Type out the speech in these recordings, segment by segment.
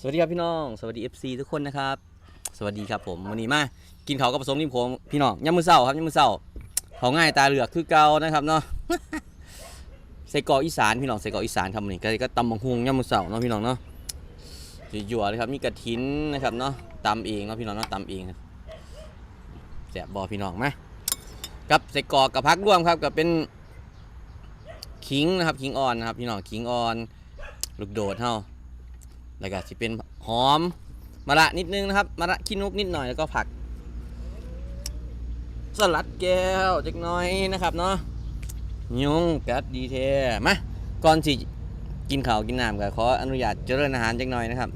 สวัสดีครับพี่น้อง สวัสดี FC ทุกคนนะครับ สวัสดีครับผมวันนี้มากินเขากับผสมนิ่มผมพี่น้องยำมือเศร้าครับยำมือเศร้าเขาง่ายตาเหลือกคือเกานะครับเนาะใส่กออีสานพี่น้องใส่กออีสานครับนนี้ก็ก็ตำบังฮุงยำมือเศร้าเนาะพี่น้องเนาะหยวเลยครับมีกระถินนะครับเนาะตำเองเนาะพี่น้องเนาะตำเองครับแสบบอพี่น้องไหมากับใส่กอกกับพักร่วมครับกับเป็นขิงนะครับขิงอ่อนนะครับพี่น้องขิงอ่อนลูกโดดเท่า แล้วก็จะเป็นหอมมะระนิดนึงนะครับมะระขี้นกนิดหน่อยแล้วก็ผัก สลัดแก้วจักน้อยนะครับเนาะยุงกัดดีเทมาก่อนสิกินข้าวกินน้ำก็ขออนุญาตเจริญอาหารจักหน่อยนะครับ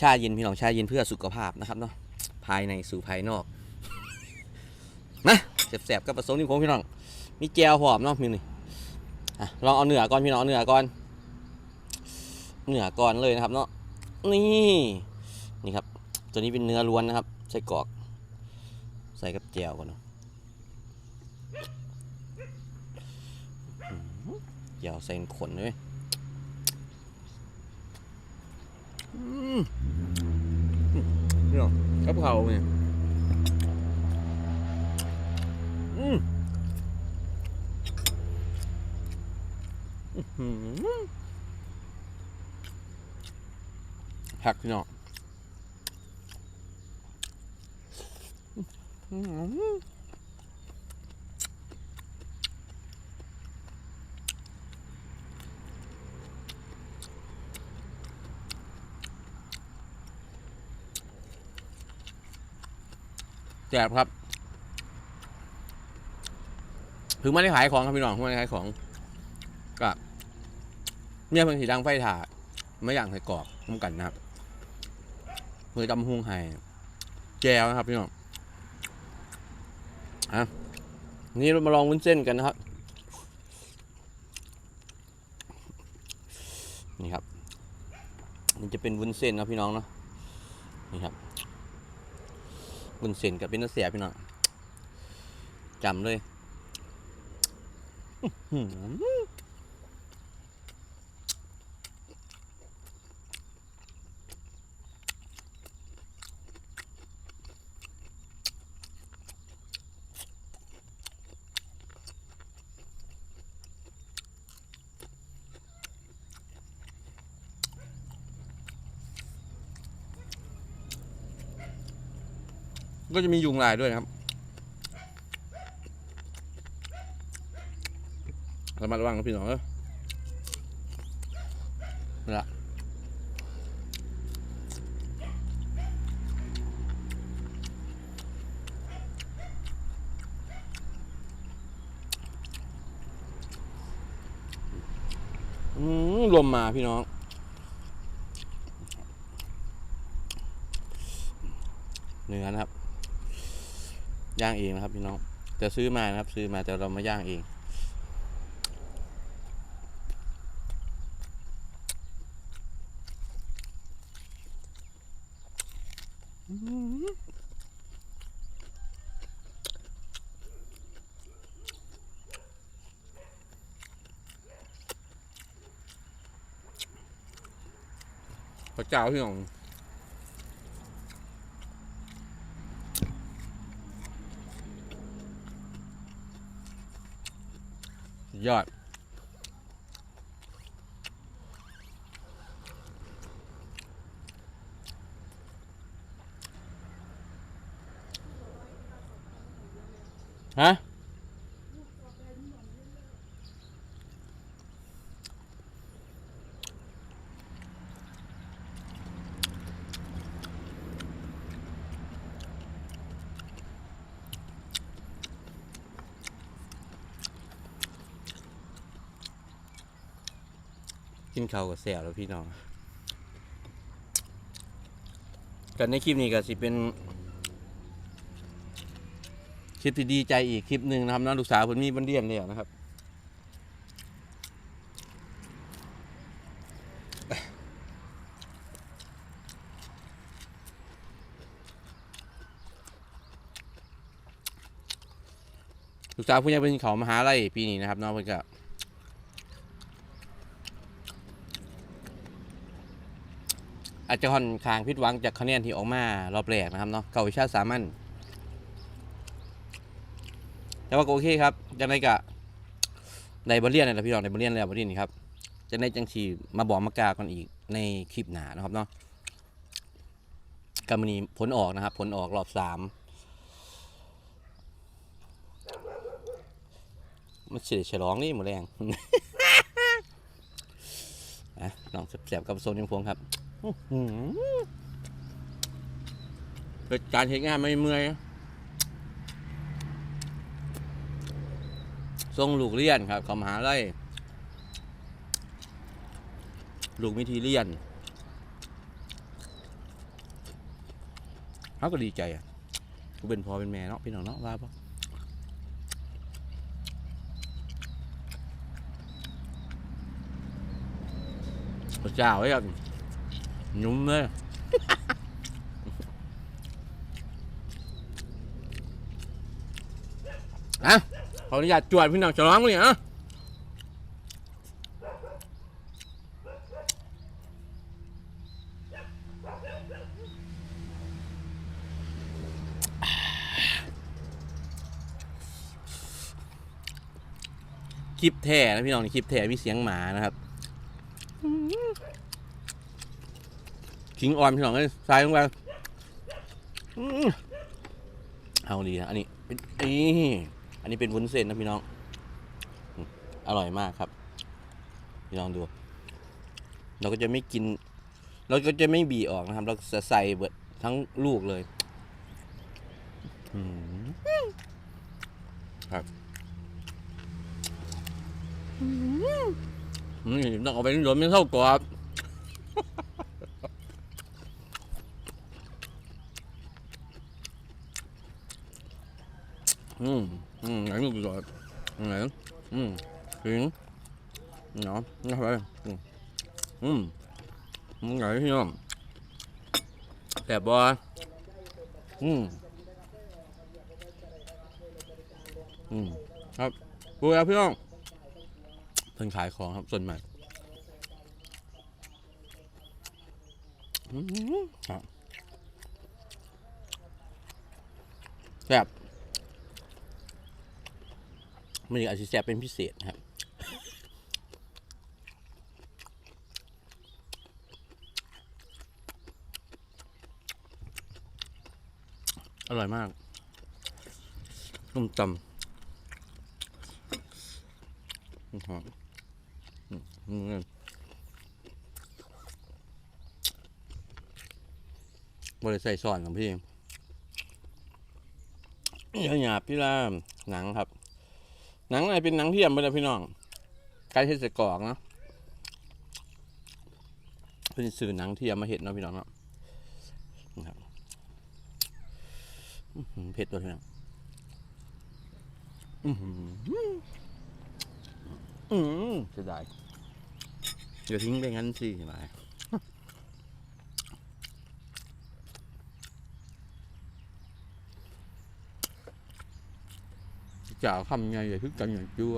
ชาเย็นพี่น้องชาเย็นเพื่อสุขภาพนะครับเนาะภายในสู่ภายนอกมา แสบๆกับผสมนี่ผมพี่น้อง มีแจวหอมเนาะมีนี่ลองเอาเนื้อก่อนพี่น้องเนื้อก่อนเนื้อก่อนเลยนะครับเนาะนี่นี่ครับ ตัวนี้เป็นเนื้อล้วนนะครับใส่กรอก ใส่กับแจวก่อนเนาะแจวใส่ขนเลยอืมนี่เนาะกับเขาเนี่ย หือผักพี่น้องอื้อหือแซ่บครับ เพิ่งไม่ได้ขายของครับพี่น้องเพิ่งไม่ได้ขายของก็เมียเพิ่งสีดังไฟถ่าไม่อย่างใส่กรอบร่วมกันนะครับเพื่อจำหุงไห้แจวนะครับพี่น้องอะนี่เรามาลองวุ้นเส้นกันนะครับ นี่ครับ มันจะเป็นวุ้นเส้นนะพี่น้องเนาะนี่ครับวุ้นเส้นกับเป็นเสียพี่น้องจำเลย ก็จะมียุงลายด้วยนะครับ ระมัดระวังนะพี่น้องเออละอืมลมมาพี่น้อง เนื้อนะครับ ย่างเองนะครับพี่น้องแต่ซื้อมานะครับ ซื้อมาแต่เรามาย่างเอง ระเจ้าพี่น้องยอด ฮะ กิ นข้าวกับแซวแล้วพี่น้องกันในคลิปนี้ก็สิเป็นคลิปที่ดีใจอีกคลิปหนึ่งนะครับน้องลูกสาวเพิ่นมีบันเดียนแล้วนะครับลูกสาวผู้ใหญ่เป็นเขามหาลัยปีนี้นะครับน้องเพิ่นก็ อาจจะค่อนข้างผิดหวังจากคะแนนที่ออกมารอบแรกนะครับเนาะเก่าวิชาสามัญแต่ว่าก็โอเคครับยังไงก็ในบทเรียนนะพี่น้องในบทเรียนแล้วบทเรียนนี้ครับจะได้จังชีมาบอกมากากันอีกในคลิปหน้านะครับเนาะกรณีผลออกนะครับ ผลออกรอบสามมันเฉยฉลองนี่หมดแรงอะลองแสบๆกับโซนยังพวงครับ เป็นการเห็นงานไม่เมื่อยทรงลูกเลี้ยนครับเขามหาไล่ลูกมิทีเลี้ยนเขาก็ดีใจอะกูเป็นพ่อเป็นแม่เนาะพี่น้องเนาะว่าปะพระเจ้าไอ้ครับ ยุ่มเลยอะขออนุญาตจวดพี่น้องฉลองเลยอะคลิปแท้นะพี่น้องนี่คลิปแท้มีเสียงหมานะครับ ขิงอ่อนพี่น้องเอ้ยใส่ลงไปเอาดีนะอันนี้เป็นนี่อันนี้เป็นวุ้นเส้นนะพี่น้อง อร่อยมากครับ พี่น้องดู เราก็จะไม่กิน เราก็จะไม่บีออกนะครับ เราจะใส่เบิดทั้งลูกเลยครับอืมนี่ต้องเอาไปรวมเป็นเท่ากรอบ อืมอืมไหนมึง rồi ไหนอืมถึงเนาะนี่ไปอืมอืมมึงไหนพี่น้องแต่บออืมอืมครับพูดแล้วพี่น้องเพิ่งขายของครับส่วนใหม่อืมครับแซ่บ มันอาจจะแสบเป็นพิเศษครับอร่อยมากต้มตำหอมบริใส่ซอนของพี่หยาบพี่ลามหนังครับ หนังอะไรเป็นหนังเทียมไปเลยพี่น้องใกล้เทศกรอกเนาะเป็นสื่อหนังเทียมมาเห็ดเนาะพี่น้องเนาะนะครับเผ็ดตัวพี่น้องอือหืออืมเสียดายเดี๋ยวทิ้งไปงั้นสิหมาย จ่าวคำไงอย่าทึกกันอย่างจัว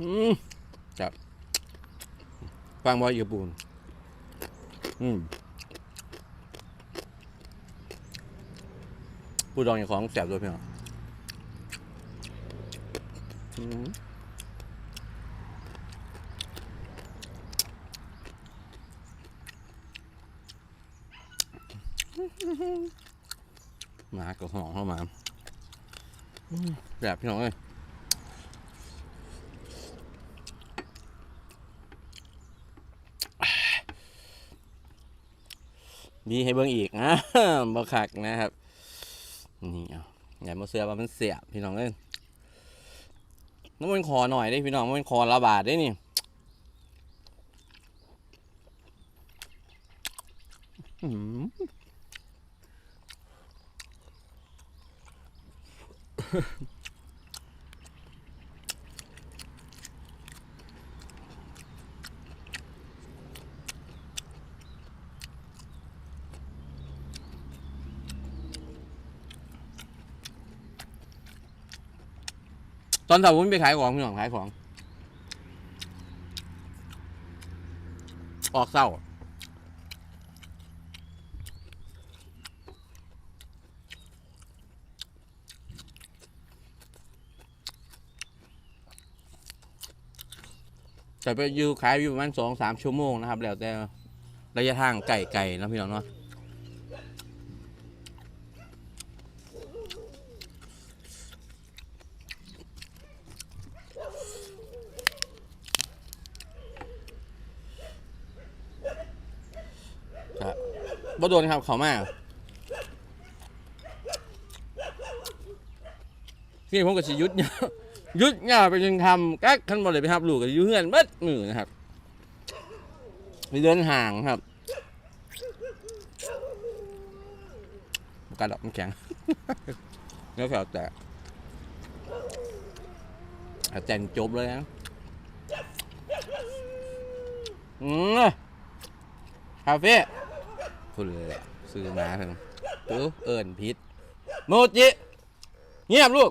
อืมจับฟังบอยอยู่ปูนอืมปูดองอย่างของแสบด้วยพี่น้องอืม หมากับหองเข้ามาแสบพี่น้องเอ้ยมีให้เบิ่งอีกนะบ่คักนะครับ นี่เอาอย่ามาเสือว่ามันเสียบพี่น้องเอ้ยน้ำมันคอหน่อยได้พี่น้องมันคอละบาทได้นี่อื้อ ตอนสาววุ้นไปขายของพี่น้องขายของ ออกเศร้า แต่ไปอยู่ขายอยู่ประมาณสองสามชั่วโมงนะครับ แล้วแต่ระยะทางไก่ไก่นะพี่น้องเนาะครับบ่โดนครับเขามากที่ผมก็สิยุดเนี่ย ยุดเนี่ยไปยังทำกักขันบ่เลยไปครับลูกก็อยู่เฮือนเบิดมือนะครับไปเดินห่างครับกัดดอกมันแข็งเนื้อแถวแต่อาจารย์จบเลยนะอืมคาเฟ่คุณเลยซื้อมาเพิ่งตู้เอิญพิษโมจิเงียบลูก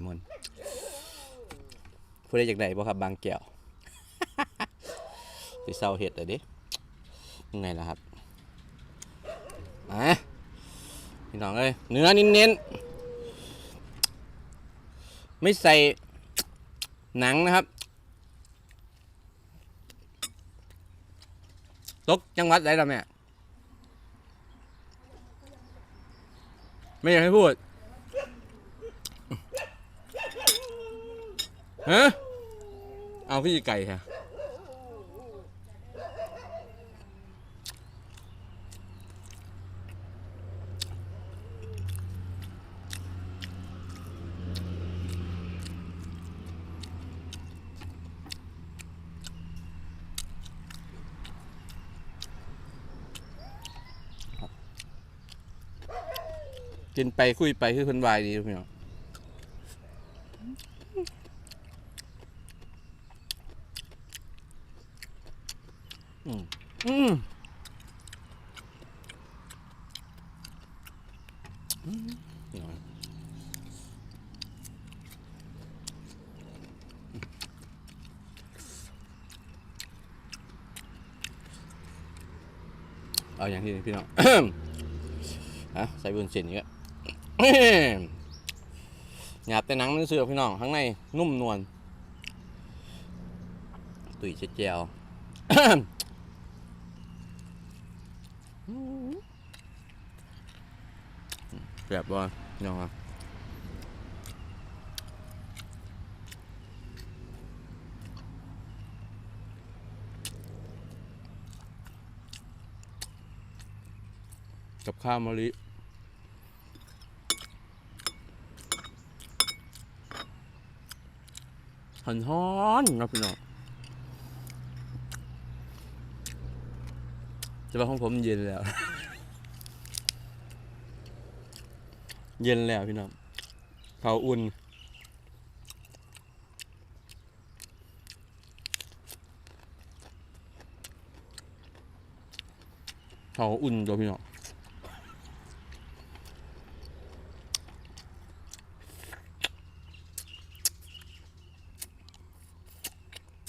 ามุนผู้ใดจากไหนบ่ครับบางแก้วสิเศร้าเห็ดเลยดิยังไงล่ะครับอะพี่น้องเอ้ยเนื้อเน้นๆไม่ใส่หนังนะครับตกจังหวัดไหนล่ะแม่ไม่อยากให้พูด ฮะเอาพี่ไก่ค่ะกินไปคุยไปคือคนวายดีพี่น้อง อืมอืมเอาอย่างที่พี่น้องอะใส่บุญเส้นอีกแล้วหยาบแต่หนังมันเสือพี่น้องข้างในนุ่มนวลตุ๋ยเจียว แบบว่าเนาะกับข้าวมะลิหันฮ้อนนะพี่น้องจะว่าของผมเย็นแล้ว เย็นแล้วพี่น้องเขาอุ่น เขาอุ่นตัวพี่น้อง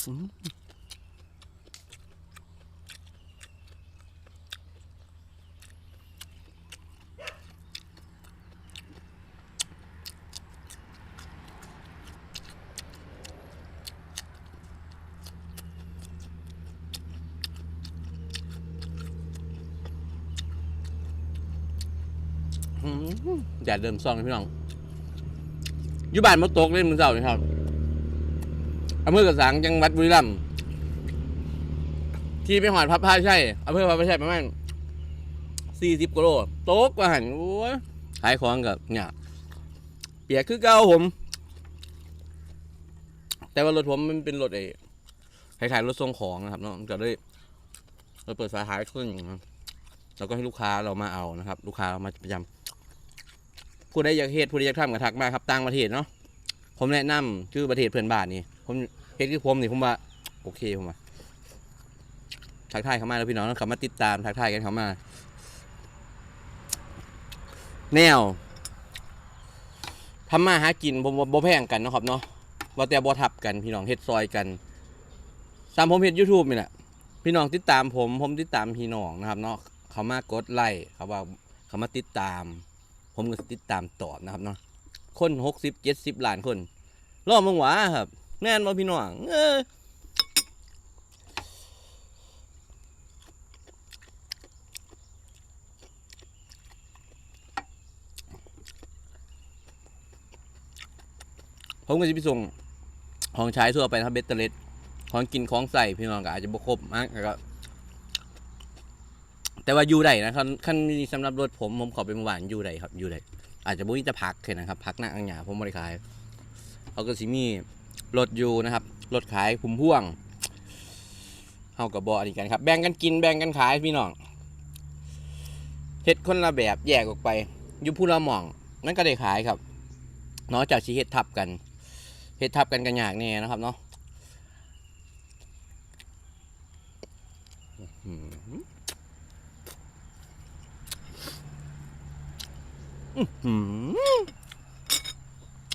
อืม อืมอย่าเดิมซองเลยพี่น้องอยู่บ้านมาตกเล่นมือเสาร์นี่ครับอำเภอกระสังจังหวัดบุรีรัมย์ที่ไปหอดพับผ้าใช่อำเภอพับผ้าใช่ประมาณสี่สิบกิโลตกกว่าหันโอ้ยขายของกับเนี่ยเปียกคือเก่าผม แต่ว่ารถผมมันเป็นรถเอคล้ายรถส่งของนะครับเนาะก็เลยเราเปิดฝาท้ายขึ้นนะครับ แล้วก็ให้ลูกค้าเรามาเอานะครับ ลูกค้าเรามาประจำผู้ใดอยากเฮ็ดผู้ใดอยากทำก็ทักมาครับต่างประเทศเนาะผมแนะนำชื่อประเทศเพื่อนบ้านนี่ผมเฮ็ดคือผมนี่ผมว่าโอเคผมว่าทักทายเข้ามาแล้วพี่น้องเขามาติดตามทักทายกันเข้ามา แนวทำมาหากินบ่บ่บ่แพงกันนะครับเนาะว่าแต่บ่ทับกันพี่น้องเฮ็ดซอยกันตามผมเฮ็ด YouTube นี่แหละพี่น้องติดตามผมผมติดตามพี่น้องนะครับเนาะ เขามากดไลค์เขาว่าเขามาติดตาม ผมก็ติดตามตอบนะครับเนาะคน60 70ล้านคนรอมึงหวาครับ แน่นบ่พี่น้องเออผมก็จะไปส่งของใช้ทั่วไปนะครับเบตเตอร์เลสของกินของใส่พี่น้องก็อาจจะบ่ครบมากแล้วก็ แต่ว่าอยู่ได้นะครับขั้นนี้สำหรับรถผมผมขอเป็นเมื่อวานอยู่ได้ครับอยู่ได้อาจจะบุ้ยจะพักแค่นะครับพักหน้าอังหยาผมบริขายเขาก็สิมีรถอยู่นะครับรถขายผุมพ่วงเฮากับบออันนี้กันครับแบ่งกันกินแบ่งกันขายพี่น้องเฮ็ดคนละแบบแยกออกไปอยู่ผู้ละหม่องนั่นก็ได้ขายครับนอกจากสิเฮ็ดทับกันเฮ็ดทับกันกันยากแน่นะครับเนาะอื้อหืออื้อหือ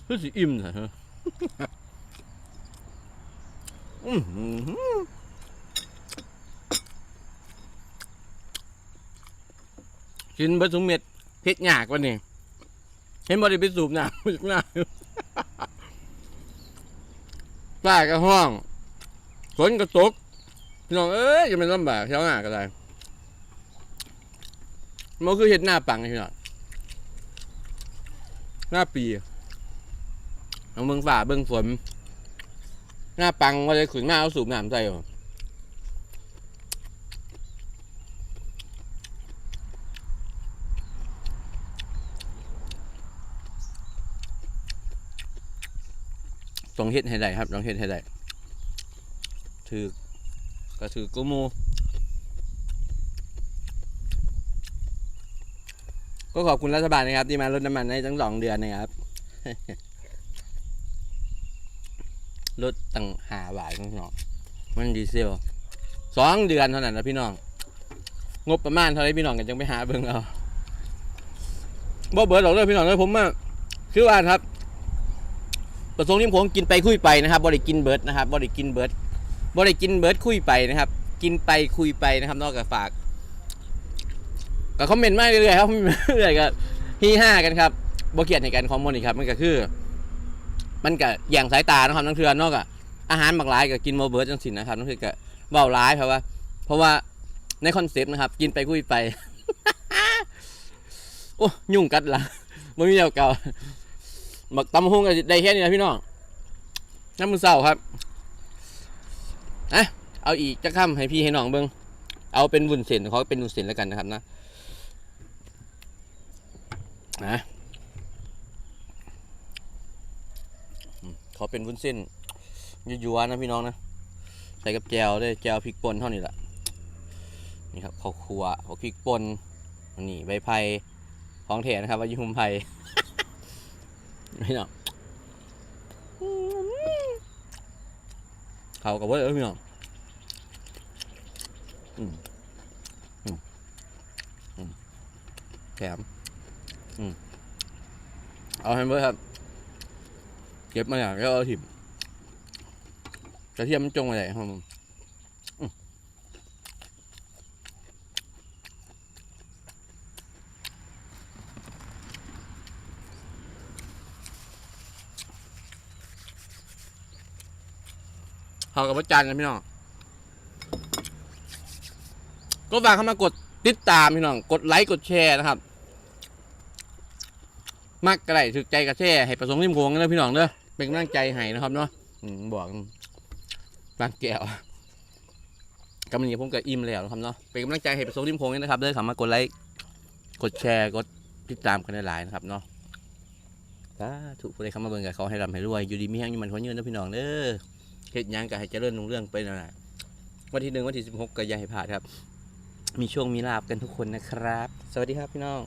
คือสิอิ่มนะฮะกินเบะสุมเม็ดเพ็ดยากว่านี่เห็นบ่ได้ไปสูบน้ำจากน้ำป้าก็ห้องฝนก็ตกพี่น้องเอ้ยจะเป็นลำบากเช้าหน้าก็ได้มันคือเห็ดหน้าปังไงพี่น้อง หน้าปีเอาเมืองฝ่าเบื้องฝนหน้าปังว่าจะขืนหน้าเอาสูบน้ำใส่เหรอต้องเฮ็ดให้ได้ครับต้องเฮ็ดให้ได้ถือก็ถือกูโม ก็ขอบคุณรัฐบาลนะครับที่มาลดน้ำมันให้ทั้งสองเดือนนะครับลดตั้งหาบาทพี่น้องมันดีเซลสองเดือนเท่านั้นนะพี่น้อง งบประมาณเท่าไรพี่น้องกันจังไปหาเบิ่งเอาบ่เบิดหรอกเลยพี่น้องเลยผมมาคือว่าครับ ประสงค์ที่ผมกินไปคุยไปนะครับบริกินเบิร์ดนะครับบริกินเบิร์ดบริกินเบิร์ดคุยไปนะครับ กินไปคุยไปนะครับนอกจากฝาก ก็คอมเมนต์มาเรื่อยๆครับเรื่อยๆก็ฮีห้ากันครับบเกียดในการคอมมอนนี่ครับ มันก็คือ มันก็แย่งสายตานะครับทั้งเทือนนอกจากอาหารบางรายก็กินโมเบิร์ดจังสินนะครับนั่นคือก็เบาร้ายเพราะว่า เพราะว่าในคอนเซปต์นะครับ กินไปคุยไป โอ้ยุ่งกัดละไม่มีเก่าเก่าหมักตำฮงก็ได้แค่นี้นะพี่น้องน้ำมือเศร้าครับอะเอาอีกจะข้ามให้พี่ให้น้องเบิ้งเอาเป็นวุ้นเส้นเขาเป็นวุ้นเส้นแล้วกันนะครับนะ นะเขาเป็นวุ้นเส้นยัวๆนะพี่น้องนะ ใส่กับแจวด้วยแจวพริกป่นเท่านี้แหละนี่ครับข้าวคั่วข้าวพริกป่นนี่ใบไผ่ของแถนะครับว่ายุ่มไผ่พี่น้องเขากับว่าเออพี่น้องแถม เอาให้เบิร์ดครับ เก็บมาอย่างแล้วเอาถิ่มกระเทียมจงอะไรครับผมอืมเขากับว่าจานกันพี่น้อง ก็ฝากเข้ามากดติดตามพี่น้อง กดไลค์ กดแชร์นะครับ มักกระไรถึกใจกระแช่ให้ประสงค์ริมโขงนเลยพี่น้องเด้อเป็นกำลังใจให้นะครับเนาะบอกบางแก้วกำลังนี้ผมก็อิ่มแล้วนะครับเนาะเป็นกำลังใจให้ประสงค์ริมโขงนะครับเด้อขามากดไลค์กดแชร์กดติดตามกันหลายๆนะครับเนาะถ้าถูกผู้ใดเข้ามาเบิ่งกับเขาให้รำให้รวยอยู่ดีมีแห้งอยู่มันคนยืนนะพี่น้องเด้อเฮ็ดยังก็ให้เจริญรุ่งเรื่องไปนั่นแหละวันที่หนึ่งวันที่สิบหกก็อย่าให้พลาดครับ มีช่วงมีลาบกันทุกคนนะครับ สวัสดีครับพี่น้อง